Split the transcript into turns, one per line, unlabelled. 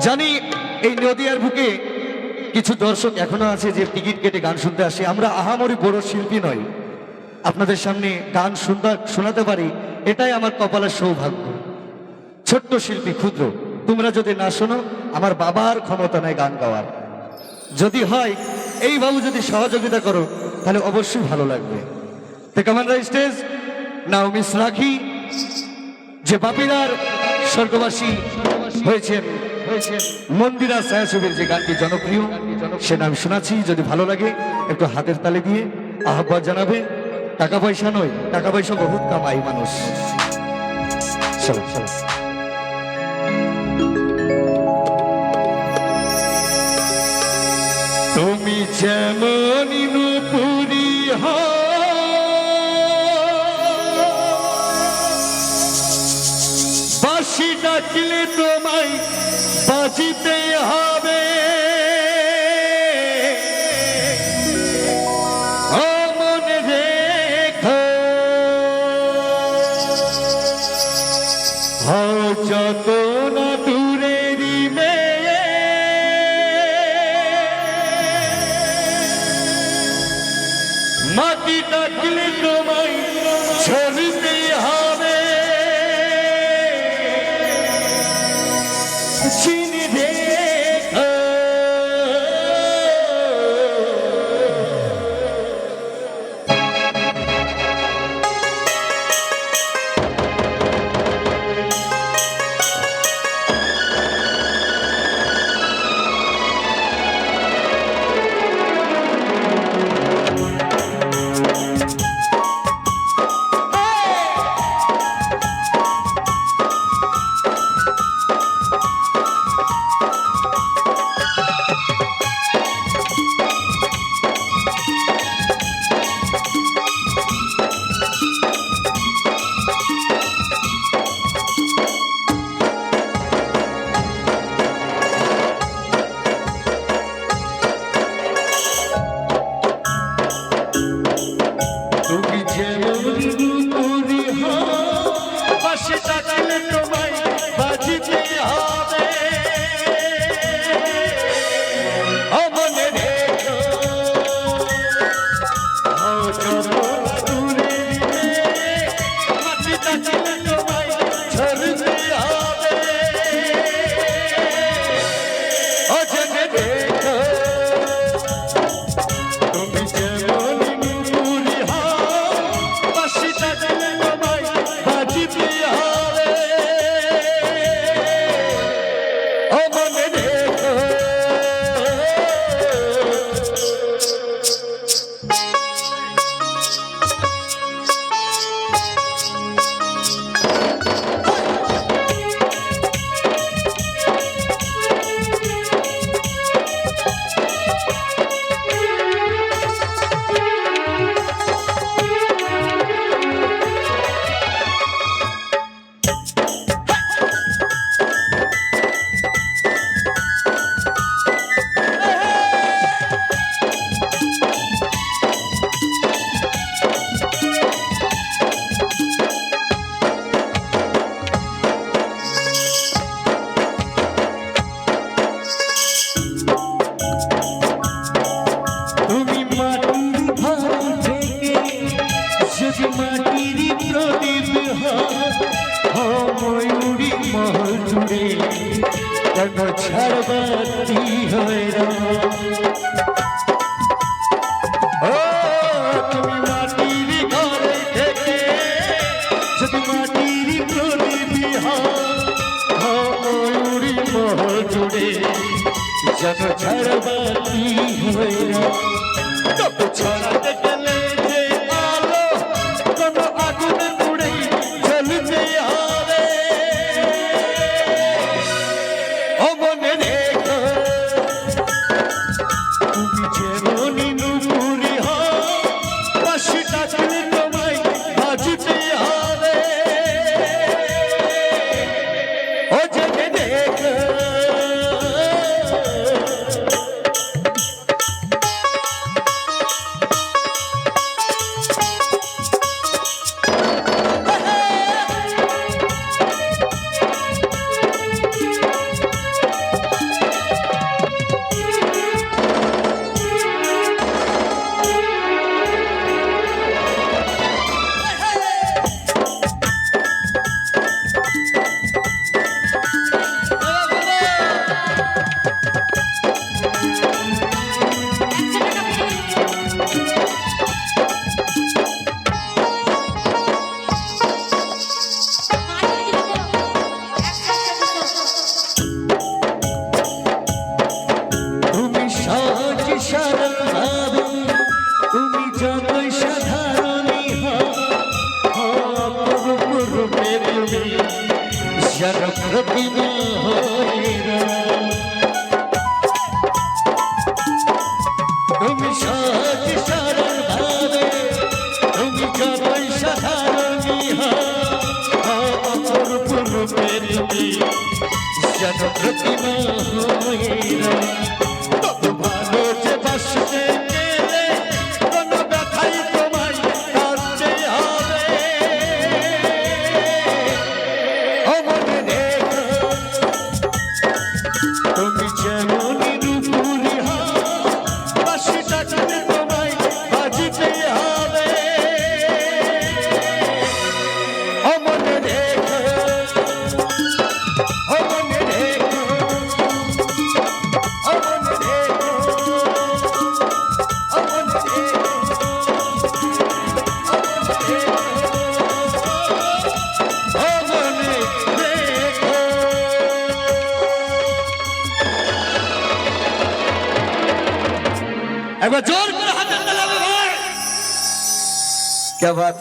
জানি এই নদিয়ার বুকে কিছু দর্শক এখনও আছে যে টিকিট কেটে গান শুনতে আসে। আমরা আহামরি বড় শিল্পী নই। আপনাদের সামনে গান শুনতে, শোনাতে পারি। এটাই আমার কপালের সৌভাগ্য। ছোট্ট শিল্পী, ক্ষুদ্র। তোমরা যদি না শোনো, আমার বাবার ক্ষমতা নেই গান গাওয়ার। যদি হয়, এই বাবু যদি সহযোগিতা করো, তাহলে অবশ্যই ভালো লাগবে। তো কমান্ডার স্টেজ নাও মিস রাখি যে বাপিদার স্বর্গবাসী হয়েছেন। মন্দিরা ছায়াছবির যে গানটি জনপ্রিয়, সে নাম শোনাচ্ছি। যদি ভালো লাগে, একটু হাতের তালে দিয়ে আহ্বান জানাবে। টাকা পয়সা নয়, টাকা পয়সা বহুত কামাই মানুষ। চলো চলো। তুমি যেমন নুপুরি বাসি মাটির প্রদীপ ময়ূরী মহল জুড়ে কেন ছাড়বাতি হয়ে তুমি মাটির ঘর থেকে যদি মাটির প্রদীপ ময়ূরী মহল জুড়ে যেন। যতই সাধারণই হোক রূপে তুমি জনপ্রতিমা তুমি যেমনই একবার জোর করে হাত কে বাত